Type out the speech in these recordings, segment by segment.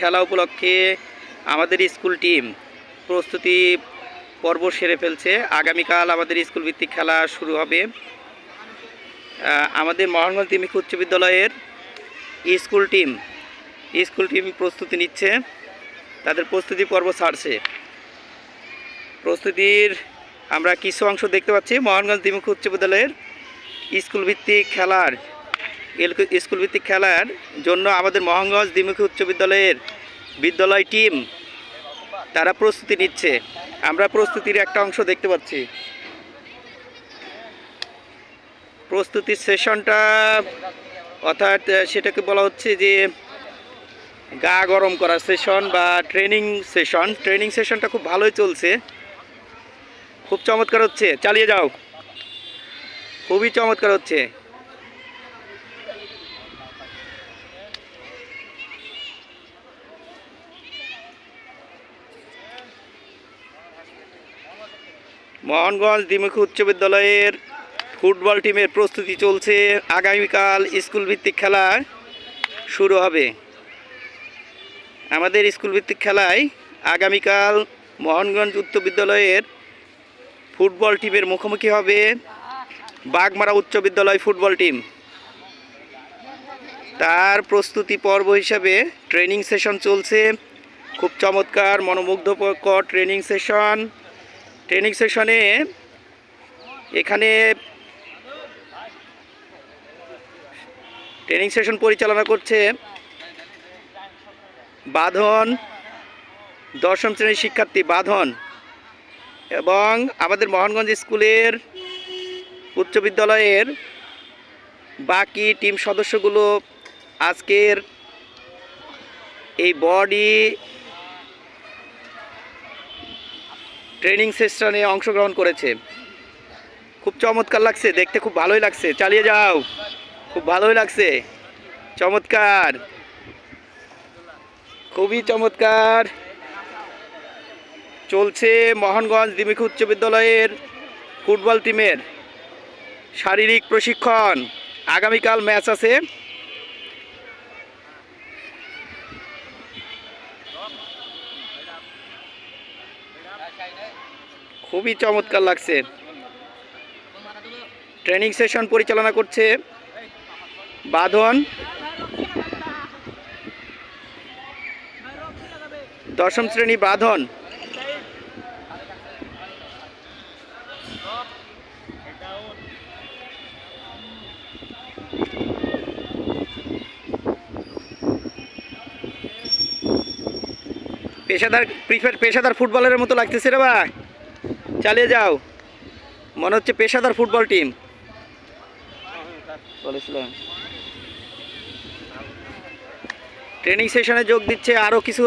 খেলা উপলক্ষে আমাদের স্কুল টিম প্রস্তুতি পর্ব সেরে ফেলছে। আগামীকাল আমাদের স্কুল ভিত্তিক খেলা শুরু হবে। আমাদের মোহনগঞ্জ তিমিক উচ্চ বিদ্যালয়ের স্কুল টিম স্কুল টিম প্রস্তুতি নিচ্ছে। তাদের প্রস্তুতি পর্ব ছাড়ছে। প্রস্তুতির আমরা কিছু অংশ দেখতে পাচ্ছি। মোহনগঞ্জ দ্বিমুখ উচ্চ বিদ্যালয়ের স্কুল ভিত্তিক খেলার এল- স্কুল ভিত্তিক খেলার জন্য আমাদের মোহনগঞ্জ দ্বিমুখী উচ্চ বিদ্যালয়ের বিদ্যালয় টিম, তারা প্রস্তুতি নিচ্ছে। আমরা প্রস্তুতির একটা অংশ দেখতে পাচ্ছি। প্রস্তুতির সেশনটা অর্থাৎ সেটাকে বলা হচ্ছে যে গা গরম করার সেশন বা ট্রেনিং সেশন। ট্রেনিং সেশনটা খুব ভালোই চলছে। খুব চমৎকার হচ্ছে। চালিয়ে যাও। খুবই চমৎকার হচ্ছে। মোহনগঞ্জ দ্বিমুখী উচ্চ বিদ্যালয়ের ফুটবল টিমের প্রস্তুতি চলছে। আগামীকাল স্কুল ভিত্তিক খেলা শুরু হবে। আমাদের স্কুল ভিত্তিক খেলায় আগামীকাল মোহনগঞ্জ উচ্চ বিদ্যালয়ের ফুটবল টিমের মুখোমুখি হবে বাগমারা উচ্চ বিদ্যালয় ফুটবল টিম। তার প্রস্তুতি পর্ব হিসাবে ট্রেনিং সেশন চলছে। খুব চমৎকার, মনোমুগ্ধকর ট্রেনিং সেশন। ট্রেনিং সেশনে এখানে ট্রেনিং সেশন পরিচালনা করছে বাঁধন দশম শ্রেণির শিক্ষার্থী বাঁধন এবং আমাদের মোহনগঞ্জ স্কুলের উচ্চ বিদ্যালয়ের বাকি টিম সদস্যগুলো আজকের এই বডি ট্রেনিং সেশনে অংশগ্রহণ করেছে। খুব চমৎকার লাগছে, দেখতে খুব ভালোই লাগছে। চালিয়ে যাও, খুব ভালোই লাগছে। চমৎকার। খুবই চমৎকার। চলছে মোহনগঞ্জ দ্বিমুখী উচ্চ বিদ্যালয়ের ফুটবল টিমের শারীরিক প্রশিক্ষণ। আগামীকাল ম্যাচ আছে। খুবই চমৎকার লাগছে। ট্রেনিং সেশন পরিচালনা করছে বাঁধন। দশম শ্রেণি বাঁধন। পেশাদার পেশাদার ফুটবলের মতো লাগতেছে রে ভাই। চালিয়ে যাও। মনে হচ্ছে পেশাদার ফুটবল টিম। বলেছিলাম। ট্রেনিং সেশনে যোগ দিচ্ছে আরও কিছু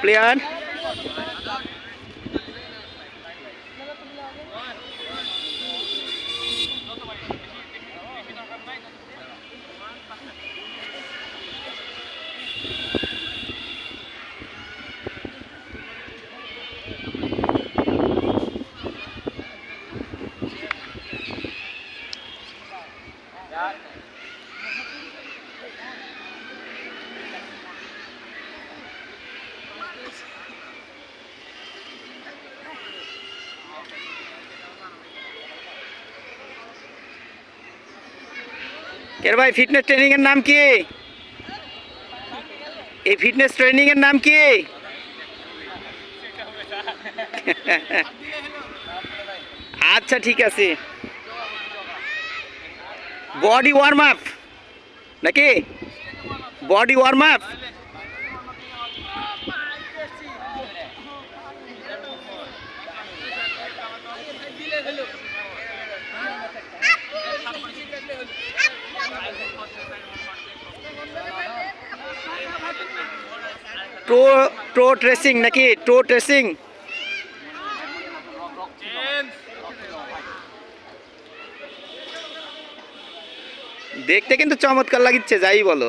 প্লেয়ার এর ভাই ফিটনেস ট্রেনিং এর নাম কি? এই ফিটনেস ট্রেনিং এর নাম কি? আচ্ছা ঠিক আছে। বডি ওয়ার্ম আপ নাকি? Body warm up pro pro tracing নাকি? টো ট্রেসিং দেখতে কিন্তু চমৎকার লাগিচ্ছে যাই বলো।